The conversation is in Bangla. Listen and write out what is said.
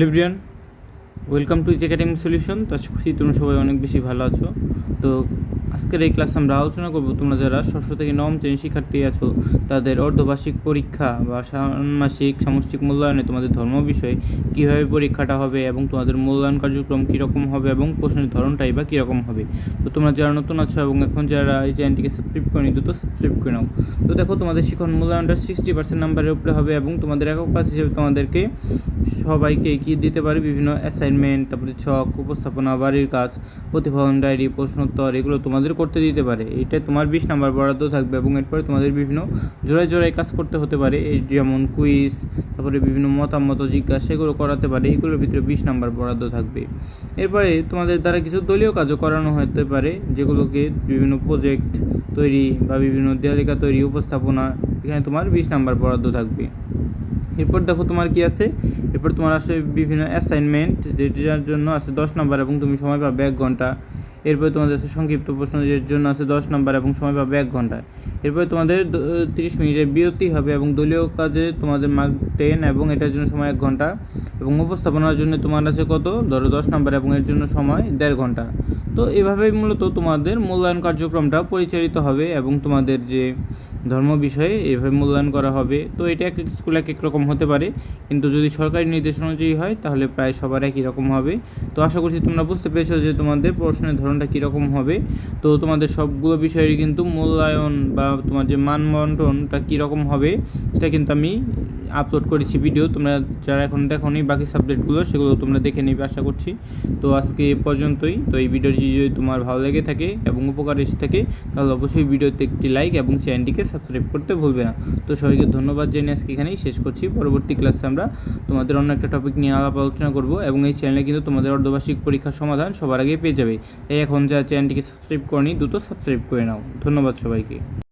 লিব্রিয়ান welcome to easy academic solution তো আশা করছি সবাই অনেক বেশি ভালো আছো। তো আজকের এই ক্লাসে আমরা আলোচনা করব, তোমরা যারা ষষ্ঠ থেকে নবম শ্রেণির শিক্ষার্থী আছো, তাদের অর্ধবার্ষিক পরীক্ষা বা ষান্মাসিক সামষ্টিক মূল্যায়নে তোমাদের ধর্ম বিষয়ে কীভাবে পরীক্ষাটা হবে এবং তোমাদের মূল্যায়ন কার্যক্রম কীরকম হবে এবং প্রশ্নের ধরনটাই বা কীরকম হবে। তো তোমরা যারা নতুন আছো এবং এখন যারা এই চ্যানেলটিকে সাবস্ক্রাইব করে দ্রুত সাবস্ক্রাইব করে নাও। তো দেখো, তোমাদের শিক্ষণ মূল্যায়নটা সিক্সটি পার্সেন্ট নাম্বারের উপরে হবে এবং তোমাদের একক কাজ হিসেবে তোমাদেরকে সবাইকে কি দিতে পারে? বিভিন্ন অ্যাসাইনমেন্ট তারপরে ছক, উপস্থাপনা, বাড়ির কাজ, প্রতিফলন ডায়েরি প্রশ্নোত্তর, এগুলো তোমাদের করতে দিতে পারে। এটা তোমার বিশ নাম্বার বরাদ্দ থাকবে এবং এরপরে তোমাদের বিভিন্ন জোড়ায় জোড়ায় কাজ করতে হতে পারে। যেমন কুইজ, তারপরে বিভিন্ন মতামত, জিজ্ঞাসা সেগুলো করাতে পারে। এগুলোর ভিতরে বিশ নাম্বার বরাদ্দ থাকবে। এরপরে তোমাদের দ্বারা কিছু দলীয় কাজও করানো হতে পারে, যেগুলোকে বিভিন্ন প্রজেক্ট তৈরি বা বিভিন্ন দেয়ালিকা তৈরি, উপস্থাপনা, এখানে তোমার বিশ নাম্বার বরাদ্দ থাকবে। এরপর দেখো তোমার কি আছে? এরপর তোমার আসে বিভিন্ন অ্যাসাইনমেন্ট যেটার জন্য আছে দশ নম্বর এবং তুমি সময় পাবে এক ঘণ্টা। এরপরে তোমাদের আছে সংক্ষিপ্ত প্রশ্ন জন্য আছে দশ নম্বর এবং সময় পাবে এক ঘণ্টা। এরপরে তোমাদের তিরিশ মিনিটের বিরতি হবে এবং দলীয় কাজে তোমাদের মার্ক টেন এবং এটার জন্য সময় এক ঘণ্টা এবং উপস্থাপনার জন্য তোমার আছে কত? ধরো দশ নম্বর এবং এর জন্য সময় দেড় ঘণ্টা। তো এভাবেই মূলত তোমাদের মূল্যায়ন কার্যক্রমটা পরিচালিত হবে এবং তোমাদের যে ধর্ম বিষয়ে এভাবে মূল্যায়ন করা হবে। তো এটা এক এক স্কুল এক এক রকম হতে পারে, কিন্তু যদি সরকারি নির্দেশ অনুযায়ী হয়, তাহলে প্রায় সবার একই রকম হবে। তো আশা করছি তোমরা বুঝতে পেরেছ যে তোমাদের প্রশ্নের ধরনটা কীরকম হবে। তো তোমাদের সবগুলো বিষয়েরই কিন্তু মূল্যায়ন বা তোমার যে মানবন্টনটা কীরকম হবে, সেটা কিন্তু আমি আপলোড করেছি ভিডিও তোমরা যারা এখন দেখোনি বাকি সাবজেক্টগুলো সেগুলো তোমরা দেখে নেবে, আশা করছি। তো আজকে এ পর্যন্তই। তো এই ভিডিওটি যদি তোমার ভালো লেগে থাকে এবং উপকার এসে থাকে, তাহলে অবশ্যই ভিডিওতে একটি লাইক এবং চ্যানেলটিকে সাবস্ক্রাইব করতে ভুলবে না। তো সবাইকে ধন্যবাদ জেনে আজকে এখানেই শেষ করছি। পরবর্তী ক্লাসে আমরা তোমাদের অন্য একটা টপিক নিয়ে আলাপ আলোচনা করব এবং এই চ্যানেলে কিন্তু তোমাদের অর্ধবার্ষিক পরীক্ষার সমাধান সবার আগে পেয়ে যাবে। তাই এখন যা চ্যানেলটিকে সাবস্ক্রাইব করনি, দ্রুত সাবস্ক্রাইব করে নাও। ধন্যবাদ সবাইকে।